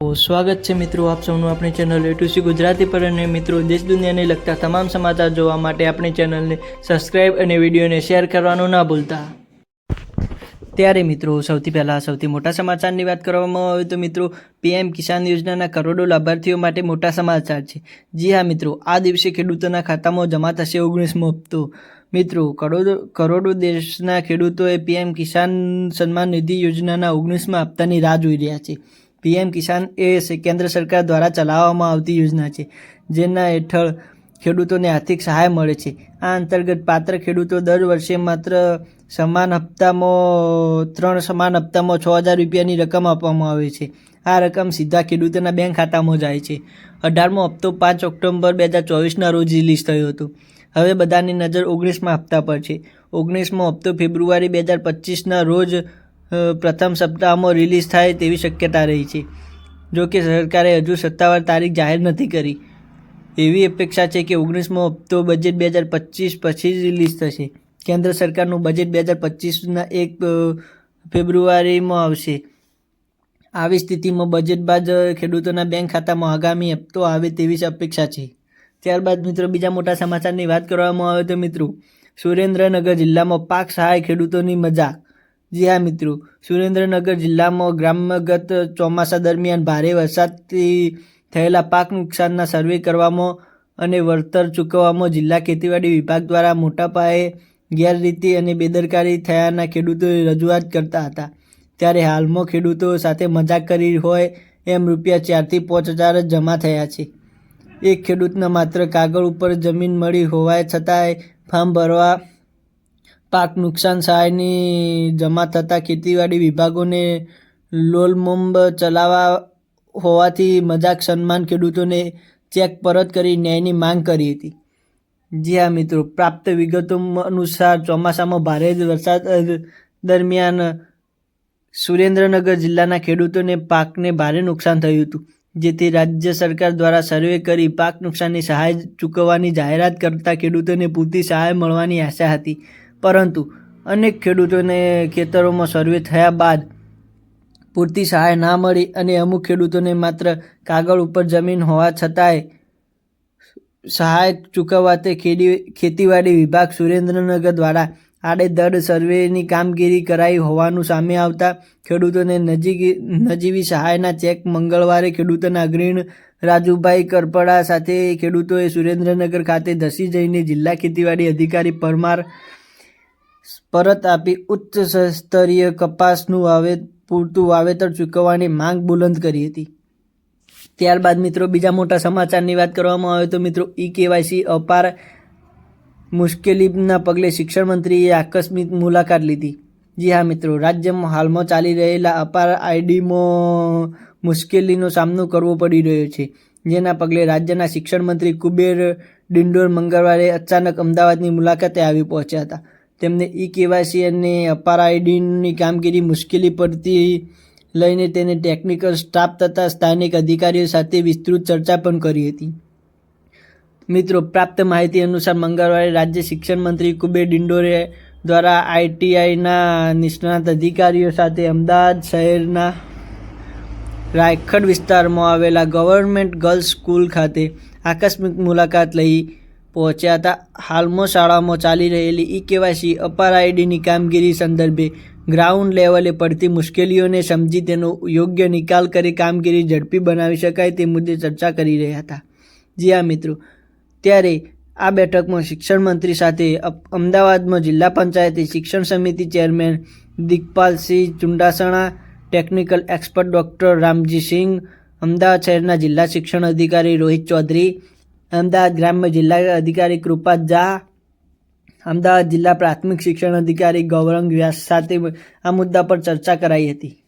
સ્વાગત છે મિત્રો આપ સૌનું આપણી ચેનલ એટુસી ગુજરાતી પર અને મિત્રો દેશ દુનિયાને લગતા તમામ સમાચાર જોવા માટે આપણી ચેનલને સબસ્ક્રાઇબ અને વિડીયોને શેર કરવાનું ના ભૂલતા. ત્યારે મિત્રો સૌથી પહેલાં, સૌથી મોટા સમાચારની વાત કરવામાં આવે તો મિત્રો પીએમ કિસાન યોજનાના કરોડો લાભાર્થીઓ માટે મોટા સમાચાર છે. જી હા મિત્રો, આ દિવસે ખેડૂતોના ખાતામાં જમા થશે ઓગણીસમો હપ્તો મિત્રો, કરોડો કરોડો દેશના ખેડૂતોએ પીએમ કિસાન સન્માન નિધિ યોજનાના ઓગણીસમાં હપ્તાની રાહ જોઈ રહ્યા છે. પીએમ કિસાન એ કેન્દ્ર સરકાર દ્વારા ચલાવવામાં આવતી યોજના છે, જેના હેઠળ ખેડૂતોને આર્થિક સહાય મળે છે. આ અંતર્ગત પાત્ર ખેડૂતો દર વર્ષે માત્ર સમાન હપ્તામાં ત્રણ સમાન હપ્તામાં છ હજાર રૂપિયાની રકમ આપવામાં આવે છે. આ રકમ સીધા ખેડૂતોના બેંક ખાતામાં જાય છે. અઢારમો હપ્તો પાંચ ઓક્ટોબર બે હજાર ચોવીસના રોજ રિલીઝ થયો હતો. હવે બધાની નજર ઓગણીસમાં હપ્તા પર છે. ઓગણીસમો હપ્તો ફેબ્રુઆરી બે હજાર પચીસના રોજ પ્રથમ સપ્તાહમાં રિલીઝ થાય તેવી શક્યતા રહી છે. જો કે સરકારે હજુ સત્તાવાર તારીખ જાહેર નથી કરી. એવી અપેક્ષા છે કે ઓગણીસમો હપ્તો બજેટ બે હજાર પચીસ પછી જ રિલીઝ થશે. કેન્દ્ર સરકારનું બજેટ બે હજાર પચીસના એક ફેબ્રુઆરીમાં આવશે. આવી સ્થિતિમાં બજેટ બાદ ખેડૂતોના બેંક ખાતામાં આગામી હપ્તો આવે તેવી જ અપેક્ષા છે. ત્યારબાદ મિત્રો બીજા મોટા સમાચારની વાત કરવામાં આવે તો મિત્રો, સુરેન્દ્રનગર જિલ્લામાં પાક સહાય ખેડૂતોની મજા જી હા, મિત્રો. સુરેન્દ્રનગર જિલ્લામાં ગ્રામગત ચોમાસા દરમિયાન ભારે વરસાદથી થયેલા પાક નુકસાનના સર્વે કરવામાં અને વળતર ચૂકવવામાં જિલ્લા ખેતીવાડી વિભાગ દ્વારા મોટા પાયે ગેરરીતિ અને બેદરકારી થયાના ખેડૂતોએ રજૂઆત કરતા હતા. ત્યારે હાલમાં ખેડૂતો સાથે મજાક કરી હોય એમ રૂપિયા ચારથી પાંચ હજાર જ જમા થયા છે. એક ખેડૂતને માત્ર કાગળ ઉપર જમીન મળી હોવા છતાંય ફોર્મ ભરવા પાક નુકસાન સહાયની જમા થતાં ખેતીવાડી વિભાગોને લોલમોંબ ચલાવવા હોવાથી મજાક સન્માન ખેડૂતોને ચેક પરત કરી ન્યાયની માંગ કરી હતી. જી હા મિત્રો, પ્રાપ્ત વિગતો અનુસાર ચોમાસામાં ભારે વરસાદ દરમિયાન સુરેન્દ્રનગર જિલ્લાના ખેડૂતોને પાકને ભારે નુકસાન થયું હતું. જેથી રાજ્ય સરકાર દ્વારા સર્વે કરી પાક નુકસાનની સહાય ચૂકવવાની જાહેરાત કરતા ખેડૂતોને પૂરતી સહાય મળવાની આશા હતી. પરંતુ અનેક ખેડૂતોને ખેતરોમાં સર્વે થયા બાદ પૂરતી સહાય ના મળી અને અમુક ખેડૂતોને માત્ર કાગળ ઉપર જમીન હોવા છતાંય સહાય ચૂકવવા તે ખેડી, ખેતીવાડી વિભાગ સુરેન્દ્રનગર દ્વારા આડેધડ સર્વેની કામગીરી કરાઈ હોવાનું સામે આવતા ખેડૂતોને નજીક, નજીવી સહાયના ચેક મંગળવારે ખેડૂતોના અગ્રણી રાજુભાઈ કરપડા સાથે ખેડૂતોએ સુરેન્દ્રનગર ખાતે ધસી જઈને જિલ્લા ખેતીવાડી અધિકારી પરમાર પરત આપી ઉચ્ચ સ્તરીય કપાસનું વાવેત પૂરતું વાવેતર ચૂકવવાની માંગ બુલંદ કરી હતી. ત્યારબાદ મિત્રો બીજા મોટા સમાચારની વાત કરવામાં આવે તો મિત્રો ઈ કેવાયસી અપાર મુશ્કેલીના પગલે શિક્ષણ મંત્રીએ આકસ્મિક મુલાકાત લીધી. જી હા મિત્રો, રાજ્યમાં હાલમાં ચાલી રહેલા અપાર આઈડીમાં મુશ્કેલીનો સામનો કરવો પડી રહ્યો છે. જેના પગલે રાજ્યના શિક્ષણ મંત્રી કુબેર ડિંડોર મંગળવારે અચાનક અમદાવાદની મુલાકાતે આવી પહોંચ્યા હતા. તેમને ઈ કેવાયસી અને અપાર આઈડીની કામગીરી મુશ્કેલી પડતી લઈને તેને ટેકનિકલ સ્ટાફ તથા સ્થાનિક અધિકારીઓ સાથે વિસ્તૃત ચર્ચા પણ કરી હતી. મિત્રો, પ્રાપ્ત માહિતી અનુસાર મંગળવારે રાજ્ય શિક્ષણ મંત્રી કુબેર ડિંડોરે દ્વારા આઈટીઆઈના નિષ્ણાત અધિકારીઓ સાથે અમદાવાદ શહેરના રાયખડ વિસ્તારમાં આવેલા ગવર્મેન્ટ ગર્લ્સ સ્કૂલ ખાતે આકસ્મિક મુલાકાત લઈ પહોંચ્યા હતા હાલમાં શાળામાં ચાલી રહેલી ઈ કેવાયસી અપાર આઈડીની કામગીરી સંદર્ભે ગ્રાઉન્ડ લેવલે પડતી મુશ્કેલીઓને સમજી તેનો યોગ્ય નિકાલ કરી કામગીરી ઝડપી બનાવી શકાય તે મુદ્દે ચર્ચા કરી રહ્યા હતા. જી હા, મિત્રો. ત્યારે આ બેઠકમાં શિક્ષણ મંત્રી સાથે અમદાવાદમાં જિલ્લા પંચાયતી શિક્ષણ સમિતિ chairman Digpalsinh Chundasana, technical expert doctor Ramji Singh Ahmedabad શહેરના જિલ્લા શિક્ષણ અધિકારી રોહિત ચૌધરી અમદાવાદ ગ્રામ્ય જિલ્લા અધિકારી કૃપા ઝા, અમદાવાદ જિલ્લા પ્રાથમિક શિક્ષણ અધિકારી ગૌરંગ વ્યાસ સાથે આ મુદ્દા પર ચર્ચા કરાઈ હતી.